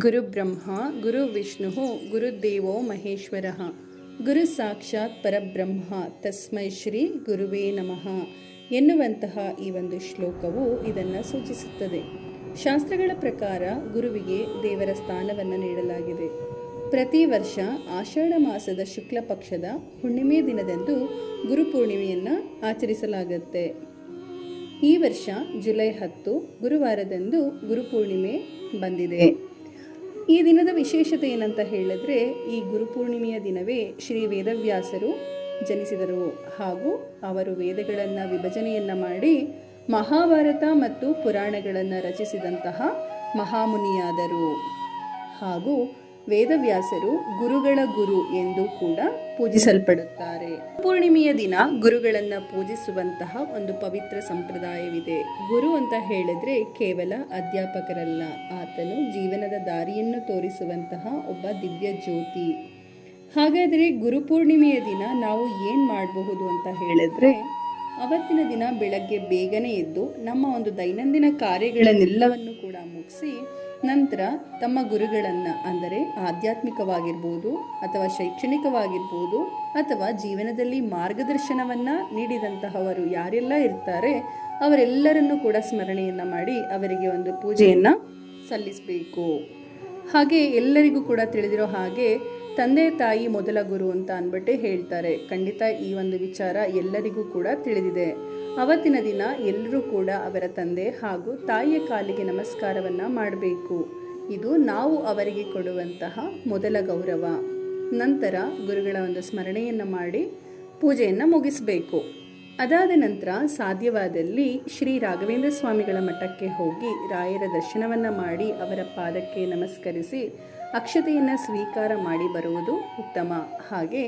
ಗುರುಬ್ರಹ್ಮ ಗುರುವಿಷ್ಣು ಗುರುದೇವೋ ಮಹೇಶ್ವರ. ಗುರು ಸಾಕ್ಷಾತ್ ಪರಬ್ರಹ್ಮ, ತಸ್ಮೈ ಶ್ರೀ ಗುರುವೇ ನಮಃ. ಎನ್ನುವಂತಹ ಈ ಒಂದು ಶ್ಲೋಕವು ಇದನ್ನು ಸೂಚಿಸುತ್ತದೆ. ಶಾಸ್ತ್ರಗಳ ಪ್ರಕಾರ ಗುರುವಿಗೆ ದೇವರ ಸ್ಥಾನವನ್ನು ನೀಡಲಾಗಿದೆ. ಪ್ರತಿ ವರ್ಷ ಆಷಾಢ ಮಾಸದ ಶುಕ್ಲ ಪಕ್ಷದ ಹುಣ್ಣಿಮೆ ದಿನದಂದು ಗುರುಪೂರ್ಣಿಮೆಯನ್ನು ಆಚರಿಸಲಾಗುತ್ತೆ. ಈ ವರ್ಷ ಜುಲೈ ಹತ್ತು ಗುರುವಾರದಂದು ಗುರುಪೂರ್ಣಿಮೆ ಬಂದಿದೆ. ಈ ದಿನದ ವಿಶೇಷತೆ ಏನಂತ ಹೇಳಿದ್ರೆ, ಈ ಗುರುಪೂರ್ಣಿಮೆಯ ದಿನವೇ ಶ್ರೀ ವೇದವ್ಯಾಸರು ಜನಿಸಿದರು. ಹಾಗೂ ಅವರು ವೇದಗಳನ್ನು ವಿಭಜನೆಯನ್ನು ಮಾಡಿ ಮಹಾಭಾರತ ಮತ್ತು ಪುರಾಣಗಳನ್ನು ರಚಿಸಿದಂತಹ ಮಹಾಮುನಿಯಾದರು. ಹಾಗೂ ವೇದವ್ಯಾಸರು ಗುರುಗಳ ಗುರು ಎಂದು ಕೂಡ ಪೂಜಿಸಲ್ಪಡುತ್ತಾರೆ. ಪೂರ್ಣಿಮೆಯ ದಿನ ಗುರುಗಳನ್ನು ಪೂಜಿಸುವಂತಹ ಒಂದು ಪವಿತ್ರ ಸಂಪ್ರದಾಯವಿದೆ. ಗುರು ಅಂತ ಹೇಳಿದ್ರೆ ಕೇವಲ ಅಧ್ಯಾಪಕರಲ್ಲ, ಆತನು ಜೀವನದ ದಾರಿಯನ್ನು ತೋರಿಸುವಂತಹ ಒಬ್ಬ ದಿವ್ಯ ಜ್ಯೋತಿ. ಹಾಗಾದರೆ ಗುರುಪೂರ್ಣಿಮೆಯ ದಿನ ನಾವು ಏನು ಮಾಡಬಹುದು ಅಂತ ಹೇಳಿದ್ರೆ, ಅವತ್ತಿನ ದಿನ ಬೆಳಗ್ಗೆ ಬೇಗನೆ ಎದ್ದು ನಮ್ಮ ಒಂದು ದೈನಂದಿನ ಕಾರ್ಯಗಳನ್ನೆಲ್ಲವನ್ನು ಕೂಡ ಮುಗಿಸಿ ನಂತರ ತಮ್ಮ ಗುರುಗಳನ್ನು ಅಂದರೆ ಆಧ್ಯಾತ್ಮಿಕವಾಗಿರ್ಬೋದು ಅಥವಾ ಶೈಕ್ಷಣಿಕವಾಗಿರ್ಬೋದು ಅಥವಾ ಜೀವನದಲ್ಲಿ ಮಾರ್ಗದರ್ಶನವನ್ನು ನೀಡಿದಂತಹವರು ಯಾರೆಲ್ಲ ಇರ್ತಾರೆ, ಅವರೆಲ್ಲರನ್ನೂ ಕೂಡ ಸ್ಮರಣೆಯನ್ನು ಮಾಡಿ ಅವರಿಗೆ ಒಂದು ಪೂಜೆಯನ್ನು ಸಲ್ಲಿಸಬೇಕು. ಹಾಗೆ ಎಲ್ಲರಿಗೂ ಕೂಡ ತಿಳಿದಿರೋ ಹಾಗೆ ತಂದೆ ತಾಯಿ ಮೊದಲ ಗುರು ಅಂತ ಅಂದ್ಬಿಟ್ಟು ಹೇಳ್ತಾರೆ. ಖಂಡಿತ ಈ ಒಂದು ವಿಚಾರ ಎಲ್ಲರಿಗೂ ಕೂಡ ತಿಳಿದಿದೆ. ಅವತ್ತಿನ ದಿನ ಎಲ್ಲರೂ ಕೂಡ ಅವರ ತಂದೆ ಹಾಗೂ ತಾಯಿಯ ಕಾಲಿಗೆ ನಮಸ್ಕಾರವನ್ನು ಮಾಡಬೇಕು. ಇದು ನಾವು ಅವರಿಗೆ ಕೊಡುವಂತಹ ಮೊದಲ ಗೌರವ. ನಂತರ ಗುರುಗಳ ಒಂದು ಸ್ಮರಣೆಯನ್ನು ಮಾಡಿ ಪೂಜೆಯನ್ನು ಮುಗಿಸಬೇಕು. ಅದಾದ ನಂತರ ಸಾಧ್ಯವಾದಲ್ಲಿ ಶ್ರೀ ರಾಘವೇಂದ್ರ ಸ್ವಾಮಿಗಳ ಮಠಕ್ಕೆ ಹೋಗಿ ರಾಯರ ದರ್ಶನವನ್ನು ಮಾಡಿ ಅವರ ಪಾದಕ್ಕೆ ನಮಸ್ಕರಿಸಿ ಅಕ್ಷತೆಯನ್ನು ಸ್ವೀಕಾರ ಮಾಡಿ ಬರುವುದು ಉತ್ತಮ. ಹಾಗೆ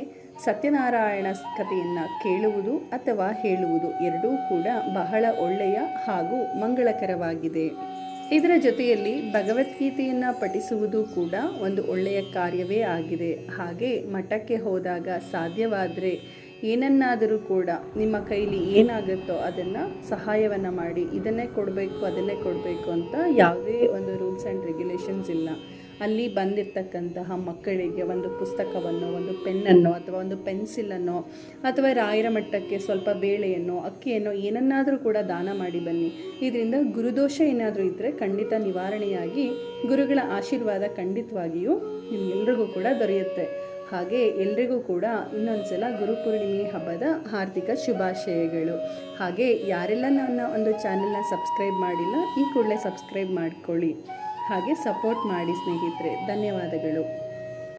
ಸತ್ಯನಾರಾಯಣ ಕಥೆಯನ್ನು ಕೇಳುವುದು ಅಥವಾ ಹೇಳುವುದು ಎರಡೂ ಕೂಡ ಬಹಳ ಒಳ್ಳೆಯ ಹಾಗೂ ಮಂಗಳಕರವಾಗಿದೆ. ಇದರ ಜೊತೆಯಲ್ಲಿ ಭಗವದ್ಗೀತೆಯನ್ನು ಪಠಿಸುವುದು ಕೂಡ ಒಂದು ಒಳ್ಳೆಯ ಕಾರ್ಯವೇ ಆಗಿದೆ. ಹಾಗೆ ಮಠಕ್ಕೆ ಹೋದಾಗ ಸಾಧ್ಯವಾದರೆ ಏನನ್ನಾದರೂ ಕೂಡ ನಿಮ್ಮ ಕೈಲಿ ಏನಾಗುತ್ತೋ ಅದನ್ನು ಸಹಾಯವನ್ನು ಮಾಡಿ, ಇದನ್ನೇ ಕೊಡಬೇಕು, ಅದನ್ನೇ ಕೊಡಬೇಕು ಅಂತ ಯಾವುದೇ ಒಂದು ರೂಲ್ಸ್ ಆ್ಯಂಡ್ ರೆಗ್ಯುಲೇಷನ್ಸ್ ಇಲ್ಲ. ಅಲ್ಲಿ ಬಂದಿರತಕ್ಕಂತಹ ಮಕ್ಕಳಿಗೆ ಒಂದು ಪುಸ್ತಕವನ್ನು, ಒಂದು ಪೆನ್ನನ್ನು ಅಥವಾ ಒಂದು ಪೆನ್ಸಿಲನ್ನು ಅಥವಾ ರಾಯರ ಮಟ್ಟಕ್ಕೆ ಸ್ವಲ್ಪ ಬೇಳೆಯನ್ನು, ಅಕ್ಕಿಯನ್ನು ಏನನ್ನಾದರೂ ಕೂಡ ದಾನ ಮಾಡಿ ಬನ್ನಿ. ಇದರಿಂದ ಗುರುದೋಷ ಏನಾದರೂ ಇದ್ದರೆ ಖಂಡಿತ ನಿವಾರಣೆಯಾಗಿ ಗುರುಗಳ ಆಶೀರ್ವಾದ ಖಂಡಿತವಾಗಿಯೂ ನಿಮ್ಗೆಲ್ರಿಗೂ ಕೂಡ ದೊರೆಯುತ್ತೆ. ಹಾಗೆ ಎಲ್ರಿಗೂ ಕೂಡ ಇನ್ನೊಂದು ಸಲ ಗುರುಪೂರ್ಣಿಮೆ ಹಬ್ಬದ ಹಾರ್ದಿಕ ಶುಭಾಶಯಗಳು. ಹಾಗೆ ಯಾರೆಲ್ಲ ನನ್ನ ಒಂದು ಚಾನೆಲ್ನ ಸಬ್ಸ್ಕ್ರೈಬ್ ಮಾಡಿಲ್ಲ, ಈ ಕೂಡಲೇ ಸಬ್ಸ್ಕ್ರೈಬ್ ಮಾಡ್ಕೊಳ್ಳಿ. ಹಾಗೆ ಸಪೋರ್ಟ್ ಮಾಡಿ ಸ್ನೇಹಿತರೆ, ಧನ್ಯವಾದಗಳು.